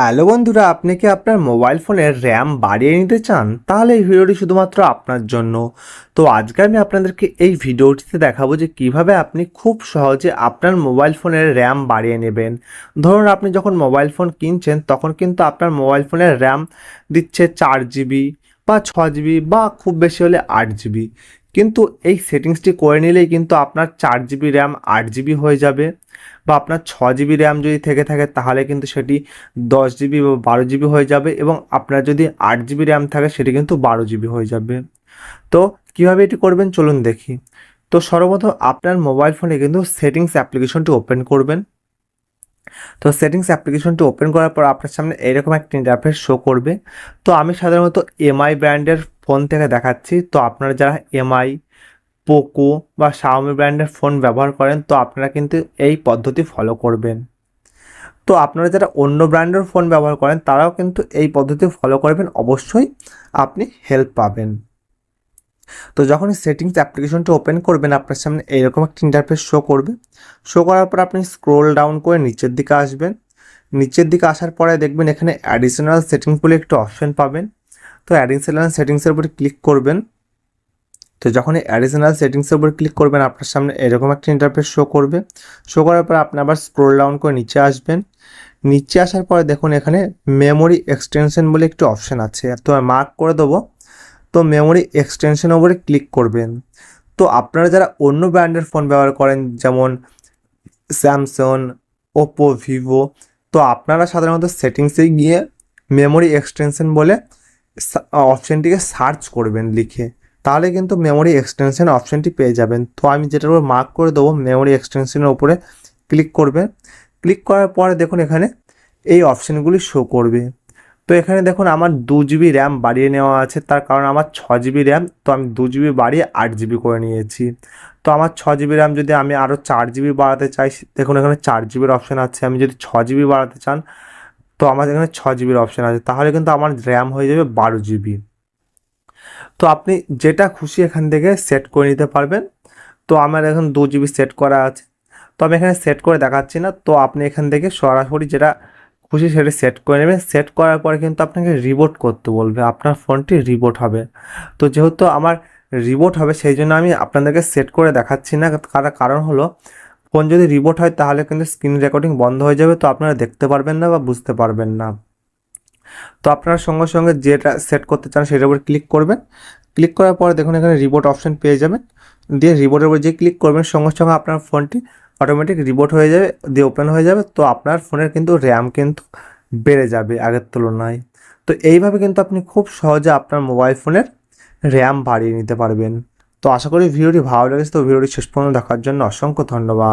Hello বন্ধুরা, আপনি কি আপনার মোবাইল ফোনের র্যাম বাড়িয়ে নিতে চান? তাহলে এই ভিডিওটি শুধুমাত্র আপনার জন্য। তো আজকে আমি আপনাদেরকে এই ভিডিওটিতে দেখাবো যে কীভাবে আপনি খুব সহজে আপনার মোবাইল ফোনের র্যাম বাড়িয়ে নেবেন। ধরুন, আপনি যখন মোবাইল ফোন কিনছেন, তখন কিন্তু আপনার মোবাইল ফোনের র্যাম দিচ্ছে চার জিবি বা ছ জিবি বা খুব বেশি হলে আট জিবি। কিন্তু এই সেটিংসটি করে নিলেই কিন্তু আপনার চার জিবি র্যাম, আট জিবি হয়ে যাবে বা আপনার ছ জিবি র্যাম যদি থেকে থাকে তাহলে কিন্তু সেটি দশ জিবি বা বারো জিবি হয়ে যাবে এবং আপনার যদি আট জিবি র্যাম থাকে সেটি কিন্তু বারো জিবি হয়ে যাবে। তো কীভাবে এটি করবেন চলুন দেখি। তো সর্বপ্রথম আপনার মোবাইল ফোনে কিন্তু সেটিংস অ্যাপ্লিকেশনটি ওপেন করবেন। তো সেটিংস অ্যাপ্লিকেশনটি ওপেন করার পর আপনার সামনে এরকম একটা ইন্টারফেস শো করবে। তো আমি সাধারণত এমআই ব্র্যান্ডের ফোন থেকে দেখাচ্ছি। তো আপনারা যারা এমআই পোকো বা শাওমি ব্র্যান্ডের ফোন ব্যবহার করেন, তো আপনারা কিন্তু এই পদ্ধতি ফলো করবেন। তো আপনারা যারা অন্য ব্র্যান্ডের ফোন ব্যবহার করেন, তারাও কিন্তু এই পদ্ধতি ফলো করবেন। অবশ্যই আপনি হেল্প পাবেন। তো যখন সেটিংস অ্যাপ্লিকেশনটি ওপেন করবেন, আপনার সামনে এইরকম একটা ইন্টারফেস শো করবে। শো করার পর আপনি স্ক্রোল ডাউন করে নিচের দিকে আসবেন। নিচের দিকে আসার পরে দেখবেন এখানে অ্যাডিশনাল সেটিংস বলে একটু অপশন পাবেন। তো অ্যাডিশনাল সেটিংসের উপরে ক্লিক করবেন। তো যখন অ্যাডিশনাল সেটিংসের উপর ক্লিক করবেন, আপনার সামনে এরকম একটা ইন্টারফেস শো করবে। শো করার পর আপনি আবার স্ক্রোল ডাউন করে নিচে আসবেন। নিচে আসার পরে দেখুন এখানে মেমোরি এক্সটেনশন বলে একটি অপশন আছে। তো মার্ক করে দেবো। তো মেমোরি এক্সটেনশন উপরে ক্লিক করবেন। তো আপনারা যারা অন্য ব্র্যান্ডের ফোন ব্যবহার করেন, যেমন স্যামসং ওপো ভিভো তো আপনারা সাধারণত সেটিংসে গিয়ে মেমোরি এক্সটেনশন বলে অপশানটিকে সার্চ করবেন লিখে। তাহলে কিন্তু মেমোরি এক্সটেনশন অপশানটি পেয়ে যাবেন। তো আমি যেটার উপর মার্ক করে দেবো মেমোরি এক্সটেনশনের উপরে ক্লিক করবেন। ক্লিক করার পরে দেখুন এখানে এই অপশানগুলি শো করবে। তো এখানে দেখুন আমার দু জিবি র্যাম বাড়িয়ে নেওয়া আছে। তার কারণ আমার ছ জিবি র্যাম তো আমি দু জিবি বাড়িয়ে আট জিবি করে নিয়েছি। তো আমার ছ জিবি র্যাম যদি আমি আরও চার জিবি বাড়াতে চাই, দেখুন এখানে চার জিবির অপশান আছে। আমি যদি ছ জিবি বাড়াতে চান, তো আমার এখানে ছ জিবির অপশান আছে। তাহলে কিন্তু আমার র্যাম হয়ে যাবে বারো জিবি তো আপনি যেটা খুশি এখান থেকে সেট করে নিতে পারবেন। তো আমার এখন দু জিবি সেট করা আছে। তো আমি এখানে সেট করে দেখাচ্ছি না। তো আপনি এখান থেকে সরাসরি যেটা খুশি সেটা সেট করে নেবেন সেট করার পরে কিন্তু আপনাকে রিবোট করতে বলবে। আপনার ফোনটি রিবোট হবে। তো যেহেতু আমার রিবোট হবে, সেই জন্য আমি আপনাদেরকে সেট করে দেখাচ্ছি না। কারণ হলো, ফোন যদি রিবোট হয় তাহলে কিন্তু স্ক্রিন রেকর্ডিং বন্ধ হয়ে যাবে। তো আপনারা দেখতে পারবেন না বা বুঝতে পারবেন না। তো আপনারা সঙ্গে সঙ্গে যেটা সেট করতে চান সেটার উপর ক্লিক করবেন। ক্লিক করার পরে দেখুন এখানে রিবোট অপশন পেয়ে যাবেন। দিয়ে রিবোটের উপর যে ক্লিক করবেন, সঙ্গে সঙ্গে আপনার ফোনটি অটোমেটিক রিবোট হয়ে যাবে, দিয়ে ওপেন হয়ে যাবে, তো আপনার ফোনের কিন্তু র্যাম কিন্তু বেড়ে যাবে আগের তুলনায়। তো এইভাবে কিন্তু আপনি খুব সহজে আপনার মোবাইল ফোনের র্যাম বাড়িয়ে নিতে পারবেন। তো আশা করি ভিডিওটি ভালো লেগেছে, তো ভিডিওটি শেষ পর্যন্ত দেখার জন্য অসংখ্য ধন্যবাদ।